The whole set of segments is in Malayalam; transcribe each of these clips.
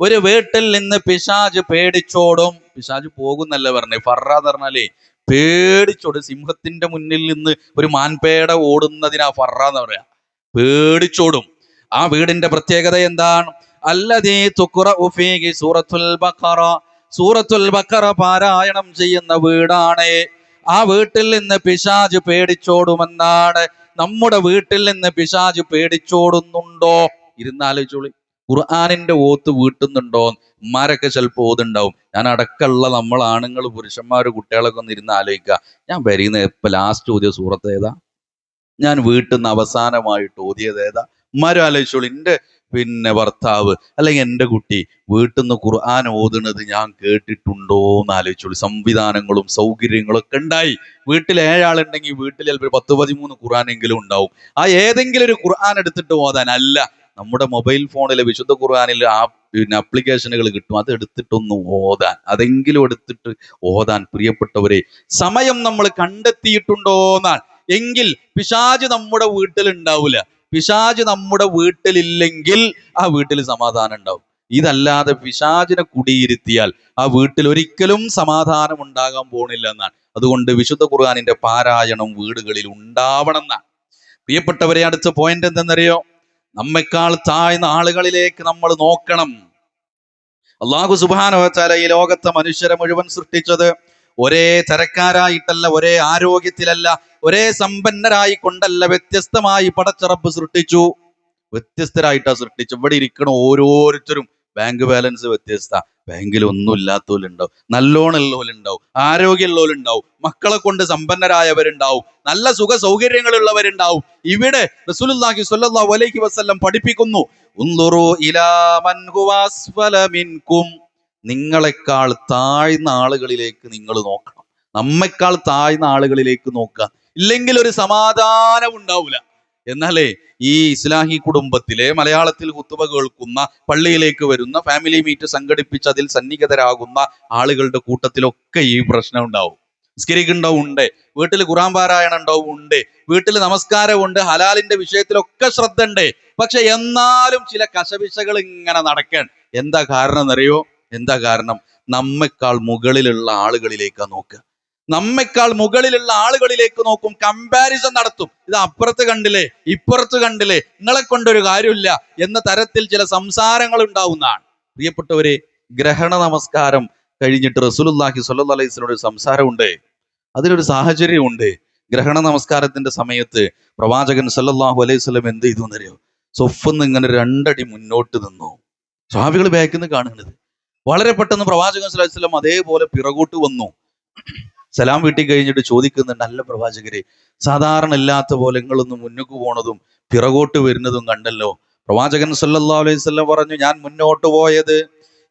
ഒരു വീട്ടിൽ നിന്ന് പിശാജ് പേടിച്ചോടും. പിശാജ് പോകുന്നല്ല പറഞ്ഞേ. ഫറ എന്ന് പറഞ്ഞാലേ പേടിച്ചോടും. സിംഹത്തിന്റെ മുന്നിൽ നിന്ന് ഒരു മാൻപേട ഓടുന്നതിനാ ഫറ എന്ന് പറയാ. പേടിച്ചോടും. ആ വീടിന്റെ പ്രത്യേകത എന്താണ്? അല്ലതീ തുക്കുറ ഉഫീഗി സൂറത്തുൽ ബക്കറ സൂറത്തുൽ ബക്കറ പാരായണം ചെയ്യുന്ന വീടാണ്. ആ വീട്ടിൽ നിന്ന് പിശാജ് പേടിച്ചോടുമെന്നാണ്. നമ്മുടെ വീട്ടിൽ നിന്ന് പിശാജ് പേടിച്ചോടുന്നുണ്ടോ? ഇരുന്നാലോചിച്ചോളി. ഖുർആാനിന്റെ ഓത്ത് വീട്ടുന്നുണ്ടോ? ഉമ്മാരൊക്കെ ചിലപ്പോൾ ഓതുണ്ടാവും. ഞാൻ അടക്കമുള്ള നമ്മൾ ആണുങ്ങൾ പുരുഷന്മാർ കുട്ടികളൊക്കെ ഒന്ന് ഇരുന്ന് ആലോചിക്കുക. ഞാൻ വരുന്ന ഇപ്പൊ ലാസ്റ്റ് ഓതിയ സൂറത്ത് ഏതാ? ഞാൻ വീട്ടിൽ നിന്ന് അവസാനമായിട്ട് ഓതിയത് ഏതാ? ഉമ്മാരും ആലോചിച്ചോളൂ. എന്റെ പിന്നെ ഭർത്താവ് അല്ലെങ്കിൽ എന്റെ കുട്ടി വീട്ടിൽ നിന്ന് ഖുർആൻ ഓതുന്നത് ഞാൻ കേട്ടിട്ടുണ്ടോ എന്ന് ആലോചിച്ചോളൂ. സംവിധാനങ്ങളും സൗകര്യങ്ങളും ഒക്കെ ഉണ്ടായി. വീട്ടിൽ ഏഴാളുണ്ടെങ്കിൽ വീട്ടിൽ ചിലപ്പോൾ പത്ത് പതിമൂന്ന് ഖുർആാനെങ്കിലും ഉണ്ടാവും. ആ ഏതെങ്കിലും ഒരു ഖുർആൻ എടുത്തിട്ട് ഓതാൻ അല്ല. നമ്മുടെ മൊബൈൽ ഫോണിലെ വിശുദ്ധ ഖുർആാനിൽ ആ പിന്നെ അപ്ലിക്കേഷനുകൾ കിട്ടും. അത് എടുത്തിട്ടൊന്ന് ഓതാൻ. അതെങ്കിലും എടുത്തിട്ട് ഓതാൻ പ്രിയപ്പെട്ടവരെ സമയം നമ്മൾ കണ്ടെത്തിയിട്ടുണ്ടോ എന്നാണ് എങ്കിൽ പിശാജ് നമ്മുടെ വീട്ടിൽ ഉണ്ടാവില്ല പിശാജ് നമ്മുടെ വീട്ടിലില്ലെങ്കിൽ ആ വീട്ടിൽ സമാധാനം ഉണ്ടാവും. ഇതല്ലാതെ പിശാചിനെ കുടിയിരുത്തിയാൽ ആ വീട്ടിൽ ഒരിക്കലും സമാധാനം ഉണ്ടാകാൻ പോണില്ല എന്നാണ്. അതുകൊണ്ട് വിശുദ്ധ ഖുർആാനിന്റെ പാരായണം വീടുകളിൽ ഉണ്ടാവണം എന്നാണ്. പ്രിയപ്പെട്ടവരെ അടുത്ത പോയിന്റ് എന്തെന്നറിയോ? നമ്മെക്കാൾ താഴ്ന്ന ആളുകളിലേക്ക് നമ്മൾ നോക്കണം. അള്ളാഹു സുബാനോച്ചാല ഈ ലോകത്തെ മനുഷ്യരെ മുഴുവൻ സൃഷ്ടിച്ചത് ഒരേ തരക്കാരായിട്ടല്ല ഒരേ ആരോഗ്യത്തിലല്ല ഒരേ സമ്പന്നരായി കൊണ്ടല്ല വ്യത്യസ്തമായി പടച്ചറപ്പ് സൃഷ്ടിച്ചു. വ്യത്യസ്തരായിട്ടാ സൃഷ്ടിച്ചു ഇവിടെ ഇരിക്കണ ഓരോരുത്തരും ബാങ്ക് ബാലൻസ് വ്യത്യസ്ത. ബാങ്കിൽ ഒന്നും ഇല്ലാത്തവരുണ്ടാവും. നല്ലോണുള്ളവരുണ്ടാവും ആരോഗ്യമുള്ളവരുണ്ടാവും. മക്കളെ കൊണ്ട് സമ്പന്നരായവരുണ്ടാവും. നല്ല സുഖ സൗകര്യങ്ങളുള്ളവരുണ്ടാവും ഇവിടെ റസൂലുള്ളാഹി സ്വല്ലല്ലാഹു അലൈഹി വസല്ലം പഠിപ്പിക്കുന്നു. ഇലാ മൻ മിൻകും. നിങ്ങളെക്കാൾ താഴ്ന്ന ആളുകളിലേക്ക് നിങ്ങൾ നോക്കണം. നമ്മെക്കാൾ താഴ്ന്ന ആളുകളിലേക്ക് നോക്കുക. ഇല്ലെങ്കിൽ ഒരു സമാധാനം ഉണ്ടാവില്ല എന്നാലേ ഈ ഇസ്ലാഹി കുടുംബത്തിലെ മലയാളത്തിൽ കുത്തുവ കേൾക്കുന്ന പള്ളിയിലേക്ക് വരുന്ന ഫാമിലി മീറ്റ് സംഘടിപ്പിച്ച് അതിൽ സന്നിഹിതരാകുന്ന ആളുകളുടെ കൂട്ടത്തിലൊക്കെ ഈ പ്രശ്നം ഉണ്ടാവും. നിസ്കരിക്കുണ്ടാവും ഉണ്ട്. വീട്ടിൽ ഖുറാൻ പാരായണം ഉണ്ടാവും ഉണ്ട്. വീട്ടിൽ നമസ്കാരമുണ്ട് ഹലാലിന്റെ വിഷയത്തിലൊക്കെ ശ്രദ്ധ ഉണ്ട് പക്ഷെ എന്നാലും ചില കശപിശകൾ ഇങ്ങനെ നടക്കാൻ. എന്താ കാരണം എന്നറിയോ എന്താ കാരണം? നമ്മെക്കാൾ മുകളിലുള്ള ആളുകളിലേക്കാ നോക്കുക. നമ്മെക്കാൾ മുകളിലുള്ള ആളുകളിലേക്ക് നോക്കും കമ്പാരിസൺ നടത്തും. ഇത് അപ്പുറത്ത് കണ്ടില്ലേ ഇപ്പുറത്ത് കണ്ടില്ലേ നിങ്ങളെ കൊണ്ടൊരു കാര്യമില്ല എന്ന തരത്തിൽ ചില സംസാരങ്ങൾ ഉണ്ടാവുന്നതാണ്. പ്രിയപ്പെട്ടവരെ ഗ്രഹണ നമസ്കാരം കഴിഞ്ഞിട്ട് റസൂലുല്ലാഹി സ്വല്ലല്ലാഹി അലൈഹി വസല്ലം ഒരു സംസാരമുണ്ട്. അതിലൊരു സാഹചര്യമുണ്ട്. ഗ്രഹണ നമസ്കാരത്തിന്റെ സമയത്ത് പ്രവാചകൻ സല്ലല്ലാഹു അലൈഹി വസല്ലം എന്ത് ചെയ്തു എന്നറിയോ? സൊഫന്ന് ഇങ്ങനെ രണ്ടടി മുന്നോട്ട് നിന്നു. സ്വാമികൾ ബാക്കിൽ നിന്ന് കാണുന്നത്. വളരെ പെട്ടെന്ന് പ്രവാചകൻ സല്ലല്ലാഹു അലൈഹി വസല്ലം അതേപോലെ പിറകോട്ട് വന്നു. സലാം വീട്ടി കഴിഞ്ഞിട്ട് ചോദിക്കുന്നുണ്ട് അല്ല പ്രവാചകരെ സാധാരണ ഇല്ലാത്ത പോലെ നിങ്ങളൊന്ന് മുന്നോട്ട് പോണതും പിറകോട്ട് വരുന്നതും കണ്ടല്ലോ. പ്രവാചകൻ സല്ലല്ലാഹു അലൈഹി വസല്ലം പറഞ്ഞു ഞാൻ മുന്നോട്ട് പോയത്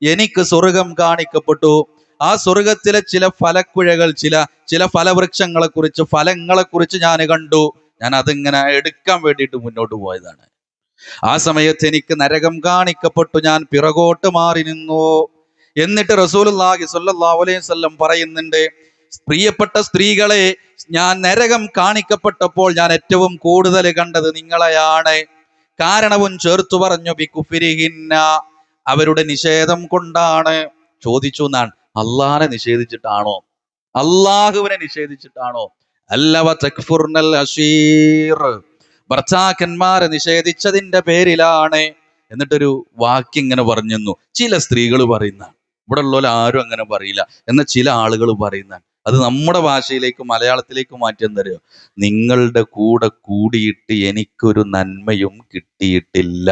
എനിക്ക് സ്വർഗം കാണിക്കപ്പെട്ടു. ആ സ്വർഗത്തിലെ ചില ഫലക്കുഴകൾ ചില ചില ഫലവൃക്ഷങ്ങളെ കുറിച്ച് ഫലങ്ങളെ കുറിച്ച് ഞാൻ കണ്ടു. ഞാൻ അതിങ്ങനെ എടുക്കാൻ വേണ്ടിയിട്ട് മുന്നോട്ട് പോയതാണ്. ആ സമയത്ത് എനിക്ക് നരകം കാണിക്കപ്പെട്ടു. ഞാൻ പിറകോട്ട് മാറി നിന്നു. എന്നിട്ട് സ്വല്ലല്ലാഹു അലൈഹി വസല്ലം പറയുന്നുണ്ട് പ്രിയപ്പെട്ട സ്ത്രീകളെ ഞാൻ നരകം കാണിക്കപ്പെട്ടപ്പോൾ ഞാൻ ഏറ്റവും കൂടുതൽ കണ്ടത് നിങ്ങളെയാണ്. കാരണവും ചേർത്തു പറഞ്ഞു ബിക്കുഫിരിഹിന്ന അവരുടെ നിഷേധം കൊണ്ടാണ്. ചോദിച്ചു എന്നാണ്. അള്ളാഹിനെ നിഷേധിച്ചിട്ടാണോ? അള്ളാഹുവിനെ നിഷേധിച്ചിട്ടാണോ? അല്ലവ തക്ഫുർനൽ അഷീർ ഭർത്താക്കന്മാരെ നിഷേധിച്ചതിന്റെ പേരിലാണ്. എന്നിട്ടൊരു വാക്യം ഇങ്ങനെ പറഞ്ഞു ചില സ്ത്രീകൾ പറയുന്ന ഇവിടെ ഉള്ളവർ ആരും അങ്ങനെ പറയില്ല. എന്ന ചില ആളുകൾ പറയുന്നതാണ്. അത് നമ്മുടെ ഭാഷയിലേക്ക് മലയാളത്തിലേക്ക് മാറ്റം തരുമോ നിങ്ങളുടെ കൂടെ കൂടിയിട്ട് എനിക്കൊരു നന്മയും കിട്ടിയിട്ടില്ല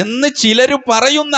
എന്ന് ചിലര് പറയുന്ന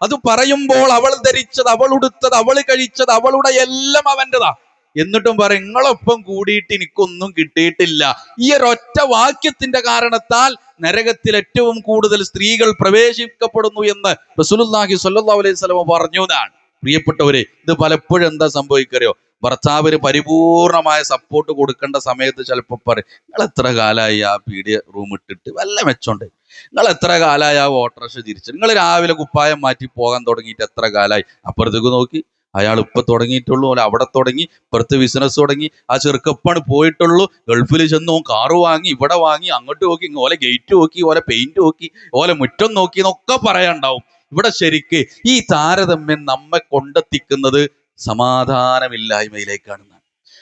അത് പറയുമ്പോൾ അവൾ ധരിച്ചത് അവൾ ഉടുത്തത് അവൾ കഴിച്ചത് അവളുടെ എല്ലാം അവന്റെതാ. എന്നിട്ടും പറയും നിങ്ങളൊപ്പം കൂടിയിട്ട് എനിക്കൊന്നും കിട്ടിയിട്ടില്ല. ഈ ഒരൊറ്റ വാക്യത്തിന്റെ കാരണത്താൽ നരകത്തിൽ ഏറ്റവും കൂടുതൽ സ്ത്രീകൾ പ്രവേശിക്കപ്പെടുന്നു എന്ന് റസൂലുള്ളാഹി സ്വല്ലല്ലാഹു അലൈഹി വസല്ലം പറഞ്ഞതാണ് പ്രിയപ്പെട്ടവരെ ഇത് പലപ്പോഴും എന്താ സംഭവിക്കറിയോ ഭർത്താവിന് പരിപൂർണമായ സപ്പോർട്ട് കൊടുക്കേണ്ട സമയത്ത് ചിലപ്പോൾ പറയും നിങ്ങൾ എത്ര കാലമായി ആ പീഡിയ റൂം ഇട്ടിട്ട്? വല്ല മെച്ചമുണ്ട്. നിങ്ങൾ എത്ര കാലമായി ആ ഓട്ടോറിക്ഷ തിരിച്ചു? നിങ്ങൾ രാവിലെ കുപ്പായം മാറ്റി പോകാൻ തുടങ്ങിയിട്ട് എത്ര കാലമായി അപ്പുറത്തേക്ക് നോക്കി അയാൾ ഇപ്പൊ തുടങ്ങിയിട്ടുള്ളൂ അല്ല അവിടെ തുടങ്ങി ഇപ്പുറത്ത് ബിസിനസ് തുടങ്ങി ആ ചെറുക്കപ്പാണ് പോയിട്ടുള്ളൂ ഗൾഫിൽ ചെന്നു കാറ് വാങ്ങി ഇവിടെ വാങ്ങി അങ്ങോട്ട് നോക്കി ഓലെ ഗേറ്റ് നോക്കി ഓലെ പെയിന്റ് നോക്കി ഓലെ മുറ്റം നോക്കി എന്നൊക്കെ പറയാനുണ്ടാവും. ഇവിടെ ശരിക്ക് ഈ താരതമ്യം നമ്മെ കൊണ്ടെത്തിക്കുന്നത് സമാധാനമില്ലായ്മയിലേക്കാണ്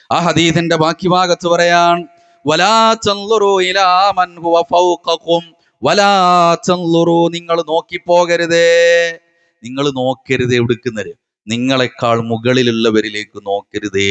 ആ ഹദീദിന്റെ ബാക്കി ഭാഗത്ത് പറയാൻ നിങ്ങൾ നോക്കി പോകരുതേ നിങ്ങൾ നോക്കരുത് എവിടുക്കുന്നത് നിങ്ങളെക്കാൾ മുകളിലുള്ളവരിലേക്ക് നോക്കരുതേ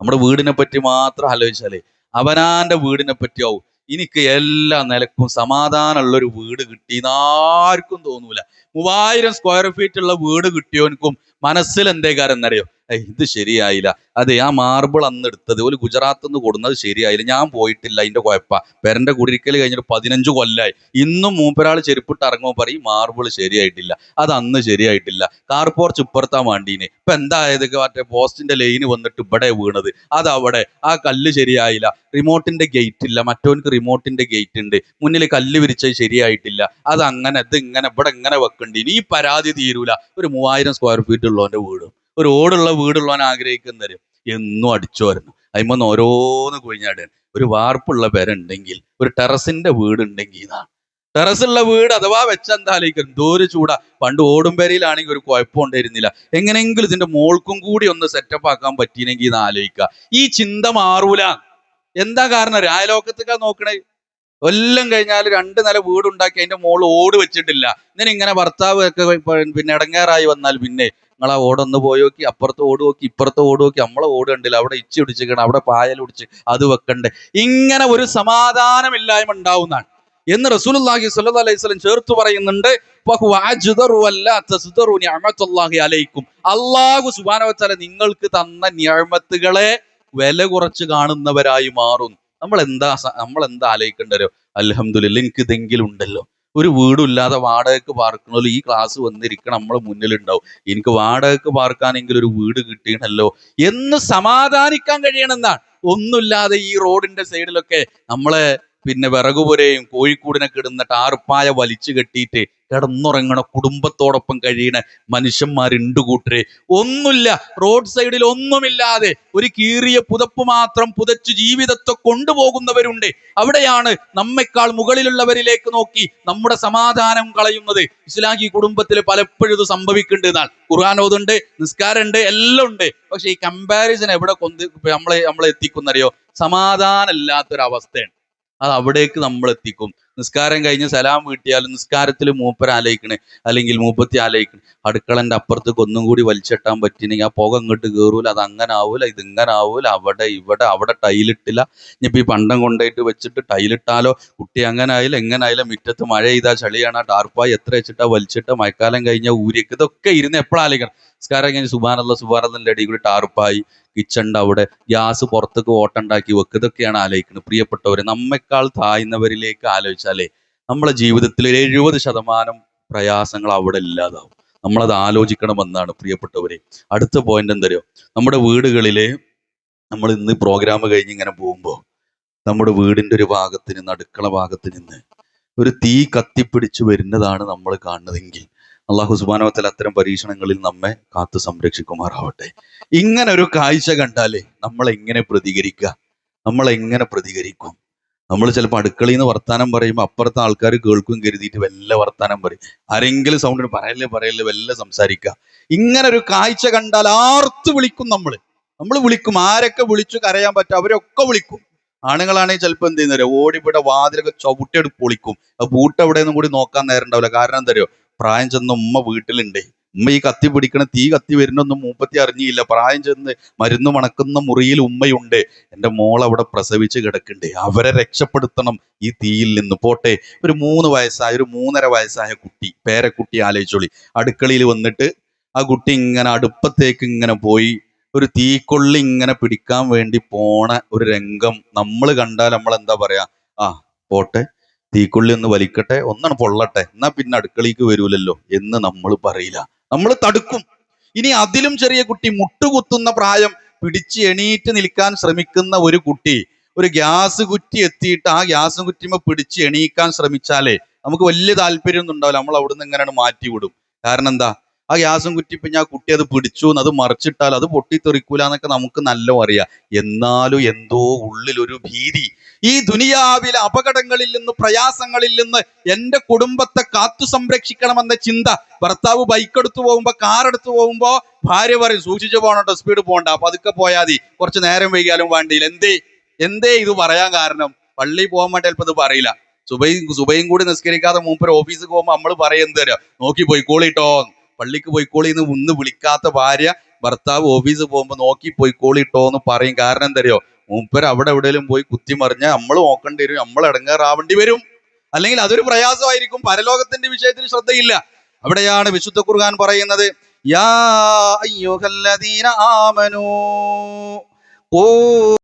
നമ്മുടെ വീടിനെ പറ്റി മാത്രം ആലോചിച്ചാലേ അവനാന്റെ വീടിനെ പറ്റിയാവും എനിക്ക് എല്ലാ നിലക്കും സമാധാനമുള്ള ഒരു വീട് കിട്ടി ആർക്കും തോന്നൂല. മൂവായിരം സ്ക്വയർ ഫീറ്റ് ഉള്ള വീട് കിട്ടിയവനക്കും മനസ്സിൽ എന്തേ കാര്യം എന്നറിയോ? ഇത് ശരിയായില്ല. അതെ ആ മാർബിൾ അന്ന് എടുത്തത് ഒരു ഗുജറാത്തിൽ നിന്ന് കൊടുന്നത് ശരിയായില്ല. ഞാൻ പോയിട്ടില്ല അതിന്റെ കുഴപ്പ പെരന്റെ കുടിരിക്കൽ കഴിഞ്ഞിട്ട് പതിനഞ്ച് കൊല്ലായി. ഇന്നും മൂപ്പരാൾ ചെരുപ്പിട്ട് ഇറങ്ങുമ്പോൾ പറയും മാർബിൾ ശരിയായിട്ടില്ല. അത് അന്ന് ശരിയായിട്ടില്ല. കാർ പോർച്ച് ഇപ്പുറത്താ വണ്ടീന് ഇപ്പൊ എന്തായത്? മറ്റേ പോസ്റ്റിന്റെ ലൈന് വന്നിട്ട് ഇവിടെ വീണത്. അത് അവിടെ. ആ കല്ല് ശരിയായില്ല. റിമോട്ടിന്റെ ഗേറ്റ് ഇല്ല. മറ്റവനക്ക് റിമോട്ടിന്റെ ഗേറ്റ് ഉണ്ട് മുന്നിൽ കല്ല് വിരിച്ചത് ശരിയായിട്ടില്ല. അത് അങ്ങനെ ഇത് ഇങ്ങനെ ഇവിടെ ഇങ്ങനെ വെക്കണ്ടി. ഈ പരാതി തീരൂല. ഒരു മൂവായിരം സ്ക്വയർ ഫീറ്റ് ഉള്ളവന്റെ വീട്. ഒരു ഓടുള്ള വീടുള്ളവൻ ആഗ്രഹിക്കുന്നവര് എന്നും അടിച്ചു വരണം അതിമന്ന് ഓരോന്ന് കൊഴിഞ്ഞാടാൻ ഒരു വാർപ്പുള്ള പെരുണ്ടെങ്കിൽ ഒരു ടെറസിന്റെ വീട് ഉണ്ടെങ്കിൽ ഇതാണ്. ടെറസുള്ള വീട് അഥവാ വെച്ചെന്താലേക്കും എന്തോ ചൂട. പണ്ട് ഓടും പെരയിലാണെങ്കിൽ ഒരു കുഴപ്പം ഉണ്ടായിരുന്നില്ല. എങ്ങനെയെങ്കിലും ഇതിന്റെ മോൾക്കും കൂടി ഒന്ന് സെറ്റപ്പ് ആക്കാൻ പറ്റിയെങ്കിൽ ഇത് ആലോചിക്കുക. ഈ ചിന്ത മാറൂല. എന്താ കാരണം? രായലോകത്തേക്കാ നോക്കണേ. കൊല്ലം കഴിഞ്ഞാൽ രണ്ട് നില വീടുണ്ടാക്കി അതിന്റെ മോൾ ഓട് വെച്ചിട്ടില്ല. ഇങ്ങനെ ഇങ്ങനെ ഭർത്താവ് ഒക്കെ പിന്നെ ഇടങ്ങേറായി വന്നാൽ പിന്നെ നിങ്ങൾ ആ ഓടൊന്ന് പോയി നോക്കി അപ്പുറത്ത് ഓട് നോക്കി ഇപ്പുറത്ത് ഓട് നോക്കി നമ്മളെ ഓട് കണ്ടില്ല. അവിടെ ഇച്ചി പിടിച്ചിരിക്കണം അവിടെ പായൽ പിടിച്ച് അത് വെക്കണ്ടേ. ഇങ്ങനെ ഒരു സമാധാനമില്ലായ്മ ഉണ്ടാവുന്നതാണ്. എന്ന് റസൂലുള്ളാഹി സ്വല്ലല്ലാഹു അലൈഹി വസല്ലം ചേർത്ത് പറയുന്നുണ്ട് സുബ്ഹാനഹു വതആല നിങ്ങൾക്ക് തന്ന നിഅമത്തുകളെ വില കുറച്ച് കാണുന്നവരായി മാറും നമ്മൾ എന്താ നമ്മൾ എന്താ ആലോചിക്കേണ്ടരോ അലഹമുല്ല എനിക്ക് ഇതെങ്കിലും ഉണ്ടല്ലോ. ഒരു വീടില്ലാതെ വാടകയ്ക്ക് പാർക്കണല്ലോ ഈ ക്ലാസ് വന്നിരിക്കണം നമ്മളെ മുന്നിലുണ്ടാവും. എനിക്ക് വാടകയ്ക്ക് പാർക്കാനെങ്കിലും ഒരു വീട് കിട്ടിയണല്ലോ? എന്ന് സമാധാനിക്കാൻ കഴിയണമെന്നാണ് ഒന്നുമില്ലാതെ ഈ റോഡിന്റെ സൈഡിലൊക്കെ നമ്മളെ പിന്നെ വിറകുപുരയും കോഴിക്കൂടിനൊക്കെ ഇടുന്ന ടാർപ്പായ വലിച്ചു കെട്ടിയിട്ട് കിടന്നുറങ്ങണ കുടുംബത്തോടൊപ്പം കഴിയണ മനുഷ്യന്മാരുണ്ട് കൂട്ടരെ. ഒന്നുമില്ല റോഡ് സൈഡിൽ ഒന്നുമില്ലാതെ ഒരു കീറിയ പുതപ്പ് മാത്രം പുതച്ച് ജീവിതത്തെ കൊണ്ടുപോകുന്നവരുണ്ട്. അവിടെയാണ് നമ്മെക്കാൾ മുകളിലുള്ളവരിലേക്ക് നോക്കി നമ്മുടെ സമാധാനം കളയുന്നത്. ഇസ്ലാഹി കുടുംബത്തിൽ പലപ്പോഴും ഇത് സംഭവിക്കുന്നുണ്ട് എന്നാൽ ഖുർആൻ ഓതുണ്ട് നിസ്കാരമുണ്ട് എല്ലാം ഉണ്ട്. പക്ഷെ ഈ കമ്പാരിസൺ എവിടെ കൊന്ത് നമ്മളെ നമ്മളെ എത്തിക്കുന്നറിയോ സമാധാനമില്ലാത്തൊരവസ്ഥയാണ് അത് അവിടേക്ക് നമ്മൾ എത്തിക്കും നിസ്കാരം കഴിഞ്ഞ് സലാം വീട്ടിയാലും നിസ്കാരത്തിൽ മൂപ്പർ ആലോചിക്കണേ. അല്ലെങ്കിൽ മൂപ്പത്തി ആലോചിക്കണേ. അടുക്കളന്റെ അപ്പുറത്തേക്ക് ഒന്നും കൂടി വലിച്ചെട്ടാൻ പറ്റിയെങ്കിൽ ആ പുക അങ്ങോട്ട് കയറൂല. അത് അങ്ങനെ ആവൂല ഇത് ഇങ്ങനെ ആവൂല. അവിടെ ഇവിടെ അവിടെ ടൈലിട്ടില്ല ഇനിയിപ്പോ ഈ പണ്ടം കൊണ്ടുപോയിട്ട് വെച്ചിട്ട് ടൈലിട്ടാലോ കുട്ടി അങ്ങനെ ആയാലും എങ്ങനെ ആയാലും മുറ്റത്ത് മഴ ചെയ്താ ചളിയാണ്. ടാർപ്പായി എത്ര വെച്ചിട്ടാ വലിച്ചിട്ട് മഴക്കാലം കഴിഞ്ഞാൽ ഊരിക്കതൊക്കെ ഇരുന്ന് എപ്പോഴാലിക്കണം നിസ്കാരം കഴിഞ്ഞ് സുബാനുള്ള സുബാനത്തിന്റെ അടി കൂടി ടാർപ്പായി. കിച്ചണിന്റെ അവിടെ ഗ്യാസ് പുറത്തേക്ക് ഓട്ടുണ്ടാക്കി വെക്കുക ഇതൊക്കെയാണ് ആലോചിക്കുന്നത് പ്രിയപ്പെട്ടവരെ നമ്മെക്കാൾ താഴ്ന്നവരിലേക്ക് ആലോചിച്ചാലേ നമ്മളെ ജീവിതത്തിൽ എഴുപത് ശതമാനം പ്രയാസങ്ങൾ അവിടെ ഇല്ലാതാവും. നമ്മളത് ആലോചിക്കണമെന്നാണ് പ്രിയപ്പെട്ടവരെ. അടുത്ത പോയിന്റ് എന്തറിയോ? നമ്മുടെ വീടുകളിലെ നമ്മൾ ഇന്ന് പ്രോഗ്രാം കഴിഞ്ഞ് ഇങ്ങനെ പോകുമ്പോൾ നമ്മുടെ വീടിന്റെ ഒരു ഭാഗത്ത് നിന്ന് അടുക്കള ഭാഗത്ത് നിന്ന് ഒരു തീ കത്തിപ്പിടിച്ച് വരുന്നതാണ് നമ്മൾ കാണുന്നതെങ്കിൽ അള്ളാഹു സുബാനവത്തൽ അത്തരം പരീക്ഷണങ്ങളിൽ നമ്മെ കാത്തു സംരക്ഷിക്കുമാറാവട്ടെ. ഇങ്ങനെ ഒരു കാഴ്ച കണ്ടാലേ നമ്മൾ എങ്ങനെ പ്രതികരിക്കുക നമ്മൾ എങ്ങനെ പ്രതികരിക്കും? നമ്മൾ ചിലപ്പോൾ അടുക്കളയിൽ നിന്ന് വർത്താനം പറയുമ്പോൾ അപ്പുറത്തെ ആൾക്കാർ കേൾക്കും കരുതിയിട്ട് വല്ല വർത്താനം പറയും. ആരെങ്കിലും സൗണ്ടിന് പറയല്ലേ പറയല്ലേ വല്ല സംസാരിക്കുക ഇങ്ങനെ ഒരു കാഴ്ച കണ്ടാൽ ആർത്ത് വിളിക്കും നമ്മൾ നമ്മൾ വിളിക്കും. ആരൊക്കെ വിളിച്ചു കരയാൻ പറ്റും അവരൊക്കെ വിളിക്കും. ആണുങ്ങളാണെങ്കിൽ ചിലപ്പോൾ എന്ത് ചെയ്യുന്നവരോ ഓടിവിടെ വാതിലൊക്കെ ചവിട്ടിയെടുത്ത് പൊളിക്കും. ബൂട്ട് എവിടെയൊന്നും കൂടി നോക്കാൻ നേരം ഉണ്ടാവില്ല. കാരണം എന്താ അറിയോ പ്രായം ചെന്ന ഉമ്മ വീട്ടിലുണ്ട്. ഉമ്മ ഈ കത്തി പിടിക്കണ തീ കത്തി വരുന്നൊന്നും മൂപ്പത്തി അറിഞ്ഞില്ല. പ്രായം ചെന്ന് മരുന്ന് മണക്കുന്ന മുറിയിൽ ഉമ്മയുണ്ട്. എന്റെ മോൾ അവിടെ പ്രസവിച്ച് കിടക്കണ്ടേ. അവരെ രക്ഷപ്പെടുത്തണം ഈ തീയിൽ നിന്ന്. പോട്ടെ ഒരു മൂന്ന് വയസ്സായ ഒരു മൂന്നര വയസ്സായ കുട്ടി പേരക്കുട്ടി ആലോചിച്ചോളി. അടുക്കളയിൽ വന്നിട്ട് ആ കുട്ടി ഇങ്ങനെ അടുപ്പത്തേക്ക് ഇങ്ങനെ പോയി ഒരു തീക്കൊള്ളി ഇങ്ങനെ പിടിക്കാൻ വേണ്ടി പോണ ഒരു രംഗം നമ്മൾ കണ്ടാൽ നമ്മൾ എന്താ പറയാ? ആ പോട്ടെ. തീക്കൊള്ളി ഒന്ന് വലിക്കട്ടെ ഒന്നാണ് പൊള്ളട്ടെ എന്നാ പിന്നെ അടുക്കളയ്ക്ക് വരൂലല്ലോ എന്ന് നമ്മൾ പറയില്ല. നമ്മൾ തടുക്കും. ഇനി അതിലും ചെറിയ കുട്ടി മുട്ടുകുത്തുന്ന പ്രായം പിടിച്ച് എണീറ്റ് നിൽക്കാൻ ശ്രമിക്കുന്ന ഒരു കുട്ടി ഒരു ഗ്യാസ് കുറ്റി എത്തിയിട്ട് ആ ഗ്യാസ് കുറ്റിമ പിടിച്ച് എണീക്കാൻ ശ്രമിച്ചാലേ നമുക്ക് വലിയ താല്പര്യമൊന്നും ഉണ്ടാവില്ല. നമ്മൾ അവിടുന്ന് ഇങ്ങനെയാണ് മാറ്റി വിടും കാരണം എന്താ? ആ ഗ്യാസും കുറ്റിപ്പിഞ്ഞ് ആ കുട്ടി അത് പിടിച്ചു അത് മറിച്ചിട്ടാൽ അത് പൊട്ടിത്തെറിക്കൂല എന്നൊക്കെ നമുക്ക് നല്ല അറിയാം. എന്നാലും എന്തോ ഉള്ളിലൊരു ഭീതി. ഈ ദുനിയാവിലെ അപകടങ്ങളിൽ നിന്ന് പ്രയാസങ്ങളിൽ നിന്ന് എന്റെ കുടുംബത്തെ കാത്തു സംരക്ഷിക്കണമെന്ന ചിന്ത ഭർത്താവ് ബൈക്ക് എടുത്തു പോകുമ്പോ കാർ എടുത്തു പോകുമ്പോ ഭാര്യ പറയും സൂക്ഷിച്ചു പോകണോട്ടോ സ്പീഡ് പോകണ്ട അപ്പൊ അതൊക്കെ പോയാൽ മതി. കുറച്ച് നേരം വൈകിയാലും വേണ്ടിയില്ല എന്തേ? എന്തേ ഇത് പറയാൻ കാരണം? പള്ളി പോകാൻ വേണ്ടി ചിലപ്പോൾ ഇത് പറയില്ല. സുബൈ സുബൈയും കൂടി നിസ്കരിക്കാതെ മൂപ്പര് ഓഫീസിൽ പോകുമ്പോൾ നമ്മൾ പറയുന്നത് നോക്കി പോയിക്കോളിട്ടോ പള്ളിക്ക് പോയിക്കോളി എന്ന് ഒന്ന് വിളിക്കാത്ത ഭാര്യ ഭർത്താവ് ഓഫീസിൽ പോകുമ്പോൾ നോക്കി പോയിക്കോളിട്ടോ എന്ന് പറയും. കാരണം എന്തറിയോ? മൂപ്പർ അവിടെ എവിടെയെങ്കിലും പോയി കുത്തിമറിഞ്ഞാൽ നമ്മൾ നോക്കേണ്ടി വരും. നമ്മൾ ഇടങ്ങേറാവേണ്ടി വരും. അല്ലെങ്കിൽ അതൊരു പ്രയാസമായിരിക്കും. പരലോകത്തിന്റെ വിഷയത്തിൽ ശ്രദ്ധയില്ല. അവിടെയാണ് വിശുദ്ധ ഖുർആൻ പറയുന്നത് യാ അയ്യുഹല്ലദീന ആമനൂ ഓ